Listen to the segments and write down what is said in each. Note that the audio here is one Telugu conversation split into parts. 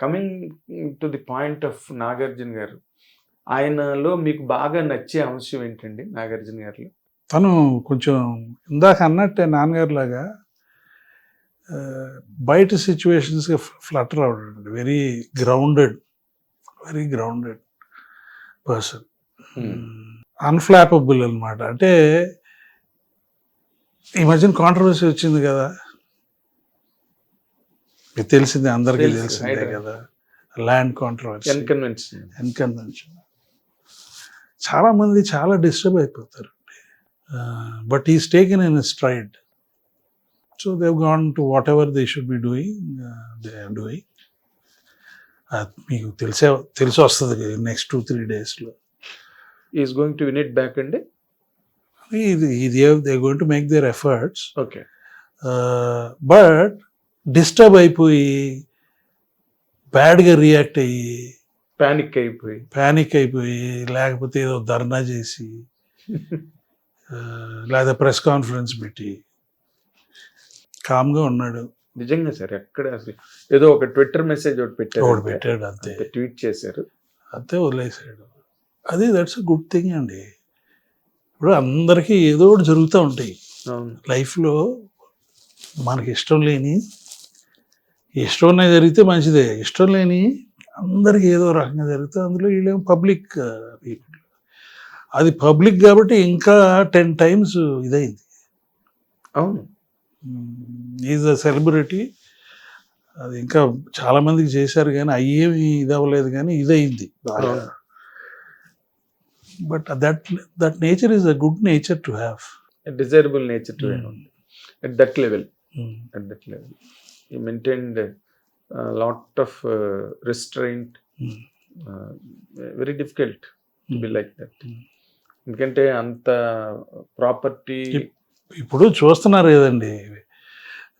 Coming to the point of Nagarjuna garu ఆయనలో మీకు బాగా నచ్చే అంశం ఏంటండి నాగార్జున గారిలో? తను కొంచెం ఇందాక అన్నట్టే నాన్నగారు లాగా బయట సిచ్యువేషన్స్కి flutter అవడండి very grounded very grounded person unflappable అన్నమాట. అంటే ఈ మధ్యన కాంట్రవర్సీ వచ్చింది కదా తెలిసిందే అందరికీ తెలుసు, తెలిసిందే. కదా. ల్యాండ్ కాంట్రవర్సీ ఎన్కన్వెన్షన్ ఎన్కన్వెన్షన్ చాలా మంది చాలా డిస్టర్బ్ అయిపోతారు. But is taken in stride so they've gone to whatever they should be doing they are doing మీకు తెలిసే తెలిసి వస్తుంది నెక్స్ట్ టూ త్రీ డేస్లో is going to win it back అండి ఇది ఇది they going to make their efforts okay but disturb అయిపోయి బ్యాడ్గా రియాక్ట్ అయ్యి పానిక్ అయిపోయి. ప్యానిక్ అయిపోయి లేకపోతే ఏదో ధర్నా చేసి లేదా ప్రెస్ కాన్ఫరెన్స్ పెట్టి కామ్గా ఉన్నాడు. నిజంగా సార్ ఎక్కడ అసలు ఏదో ఒక ట్విట్టర్ మెసేజ్ ఒకటి పెట్టారు. ఒకటి పెట్టాడు అంతే. ట్వీట్ చేశారు. అంతే వదిలేసాడు అది దట్స్ అ గుడ్ థింగ్ అండి. ఇప్పుడు అందరికీ ఏదో ఒకటి జరుగుతూ ఉంటాయి. లైఫ్లో మనకి ఇష్టం లేని ఇష్టం జరిగితే మంచిదే. ఇష్టం లేని అందరికీ ఏదో రకంగా జరిగితే అందులో వీళ్ళేమో పబ్లిక్ పీపుల్ అది పబ్లిక్ కాబట్టి ఇంకా టెన్ టైమ్స్ ఇదైంది. అవును. Is a celebrity. అది ఇంకా చాలా మందికి చేశారు కానీ అయ్యేమి ఇది అవ్వలేదు కానీ ఇదయింది బాగా. But that that nature is a good nature to have desirable nature to Hmm. At that level at that level. He maintained a lot of uh, restraint. Hmm. Uh, very difficult to be Hmm. like that. Hmm. ఎందుకంటే అంత ప్రాపర్టీ. ఇప్పుడు చూస్తున్నారు కదండి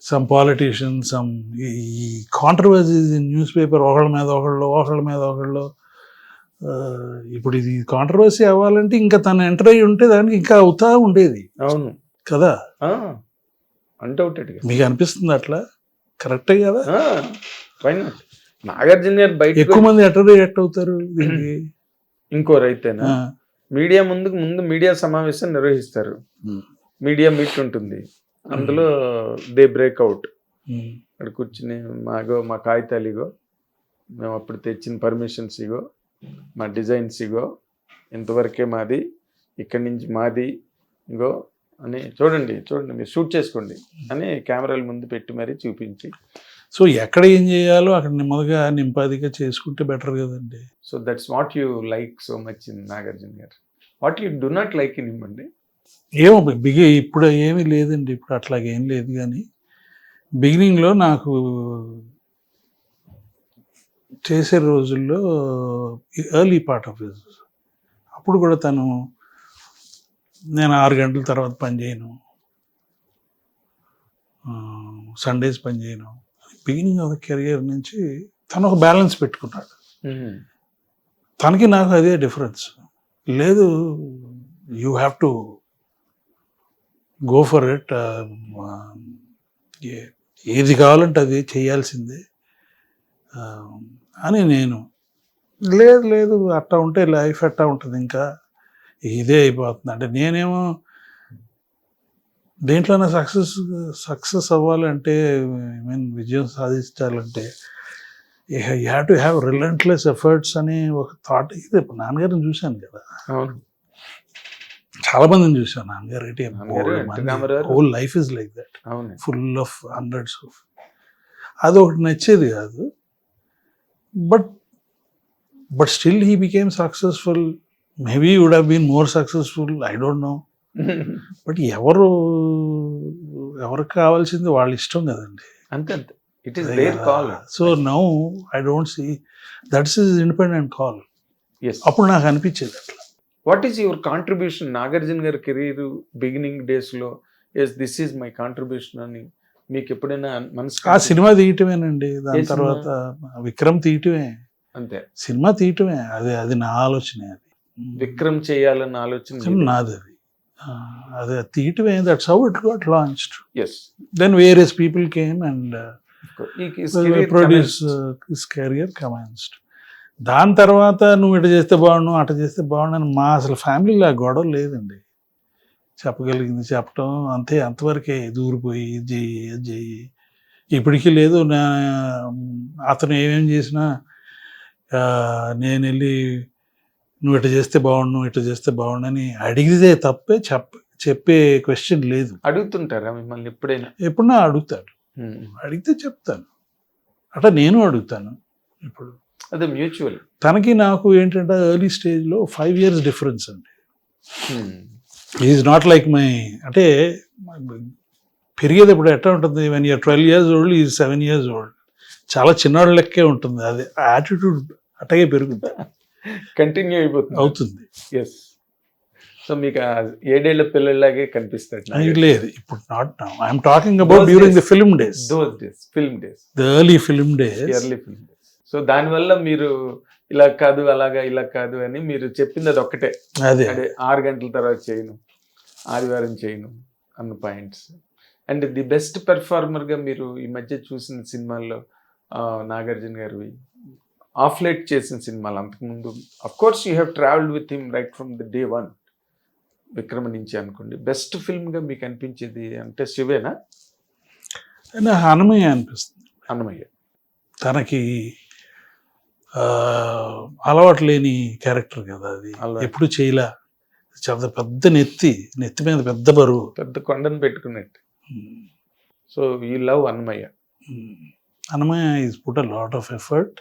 సమ్ పాలిటీషియన్ సమ్ ఈ కాంట్రవర్సీస్ ఇన్ న్యూస్ పేపర్ ఒకళ్ళ మీద ఒకళ్ళు ఒకళ్ళ మీద ఒకళ్ళు ఇప్పుడు ఇది కాంట్రవర్సీ అవ్వాలంటే ఇంకా తను ఎంటర్ అయ్యి ఉంటే దానికి ఇంకా అవుతా ఉండేది అవును కదా అన్డౌటెడ్గా మీకు అనిపిస్తుంది అట్లా కరెక్టే కదా? ఫైన్ నాగార్జున గారు బయట ఎక్కువ మంది రియాక్ట్ అవుతారు దీనికి? ఇంకో రైతేనా? మీడియా ముందు ముందు మీడియా సమావేశం నిర్వహిస్తారు. మీడియా మీట్ ఉంటుంది. అందులో దే బ్రేక్అవుట్ అక్కడ కూర్చుని మాగో మా కాగితాలు ఇగో మేము అప్పుడు తెచ్చిన పర్మిషన్స్ ఇగో మా డిజైన్స్ ఇగో ఇంతవరకే మాది ఇక్కడి నుంచి మాది ఇగో అని చూడండి చూడండి మీరు షూట్ చేసుకోండి అని కెమెరాల ముందు పెట్టి మరీ చూపించి. సో ఎక్కడ ఏం చేయాలో అక్కడ నెమ్మదిగా నింపాదిగా చేసుకుంటే బెటర్ కదండి. So that's what you like so much in Nagarjuna garu what you do not like in ఇమ్మండి ఏమో బిగి ఇప్పుడు ఏమీ లేదండి ఇప్పుడు అట్లాగేం లేదు కానీ బిగినింగ్లో నాకు చేసే రోజుల్లో ఎర్లీ పార్ట్ ఆఫ్ హిజ్ అప్పుడు కూడా తను నేను ఆరు గంటల తర్వాత పని చేయను. సండేస్ పని చేయను. బిగినింగ్ ఆఫ్ ద కెరియర్ నుంచి తను ఒక బ్యాలెన్స్ పెట్టుకున్నాడు తనకి నాకు అదే డిఫరెన్స్ లేదు you have to go for it ఏది కావాలంటే అది చేయాల్సిందే. అని నేను. లేదు లేదు అట్టా ఉంటే లైఫ్ అట్టా ఉంటుంది ఇంకా. ఇదే అయిపోతుంది. అంటే నేనేమో దేంట్లోనే సక్సెస్ సక్సెస్ అవ్వాలంటే ఐ మీన్ విజయం సాధించాలంటే you have to have relentless efforts అని ఒక థాట్ ఇది నాన్నగారిని చూశాను కదా. చాలా మందిని చూశాను నాన్నగారు. ఏంటి. Whole life is like that full of hundreds of అది ఒకటి నచ్చేది కాదు. But but still he became successful maybe would have been more successful I don't know but ఎవరు ఎవరికి కావాల్సింది వాళ్ళ ఇష్టం కదండి. అంతే అంతే. It is their call so now I don't see that's is independent call అప్పుడు నాకు అనిపించేది అట్లా. What is your contribution Nagarjuna garu career beginning డేస్లో yes this is my contribution అని మీకు ఎప్పుడైనా మనసు ఆ సినిమా తీయటమేనండి. దాని? తర్వాత విక్రమ్ తీయటమే. అంతే. సినిమా తీయటమే. అది అది నా ఆలోచనే అది. విక్రమ్ చేయాలన్న ఆలోచన నాది అది అదే తీయటమే. That's how it got launched yes then various people came and produce his career commenced దాని తర్వాత నువ్వు ఇటు చేస్తే బాగుండు అటు చేస్తే బాగుండు అని మా అసలు ఫ్యామిలీలో ఆ గొడవ లేదండి. చెప్పగలిగింది చెప్పటం అంతే. అంతవరకే దూరిపోయి ఇది చెయ్యి అది చెయ్యి. ఇప్పటికీ లేదు. నా అతను ఏమేం చేసినా నేను వెళ్ళి నువ్వు ఇటు చేస్తే బాగుండు ఇటు చేస్తే బాగుండు అని అడిగితే తప్పే చెప్ప చెప్పే క్వశ్చన్ లేదు. అడుగుతుంటారా మిమ్మల్ని ఎప్పుడైనా? ఎప్పుడన్నా అడుగుతాడు. అడిగితే చెప్తాను. అట్లా నేను అడుగుతాను ఇప్పుడు. అదే మ్యూచువల్. తనకి నాకు ఏంటంటే ఎర్లీ స్టేజ్లో ఫైవ్ ఇయర్స్ డిఫరెన్స్ అండి. ఈజ్ నాట్ లైక్ మై అంటే పెరిగేది ఇప్పుడు ఎట్లా ఉంటుంది? When year twelve years old is seven years old చాలా చిన్నవాళ్ళ లెక్కే ఉంటుంది. అది యాటిట్యూడ్ అట్టగే పెరుగుతుంది కంటిన్యూ అయిపోతుంది. అవుతుంది. ఎస్ సో మీకు ఏడేళ్ళ పిల్లలాగే కనిపిస్తాడు అది లేదు. ఇప్పుడు not I'm talking about during the film days those days film days the early film days early film days so దానివల్ల మీరు ఇలా కాదు అలాగా ఇలా కాదు అని మీరు చెప్పింది అది ఒక్కటే. అదే. అంటే ఆరు గంటల తర్వాత చేయను. ఆదివారం చేయను అన్న పాయింట్స్ అండ్ ది బెస్ట్గా మీరు ఈ మధ్య చూసిన సినిమాల్లో నాగార్జున గారివి ఆఫ్ లైట్ చేసిన సినిమాలు అంతకుముందు. Of course you have travelled with him right from the day one Vikrama నుంచి అనుకోండి. బెస్ట్గా మీకు అనిపించేది అంటే శివేనా? హనుమయ్య అనిపిస్తుంది. అన్నమయ్య తనకి అలవాటు లేని క్యారెక్టర్ కదా అది. ఎప్పుడు చేయలే. చాలా పెద్ద నెత్తి నెత్తి మీద పెద్ద బరువు. పెద్ద కొండను పెట్టుకున్నట్టు. So you love Annamayya Hanumayya. Is put a lot of effort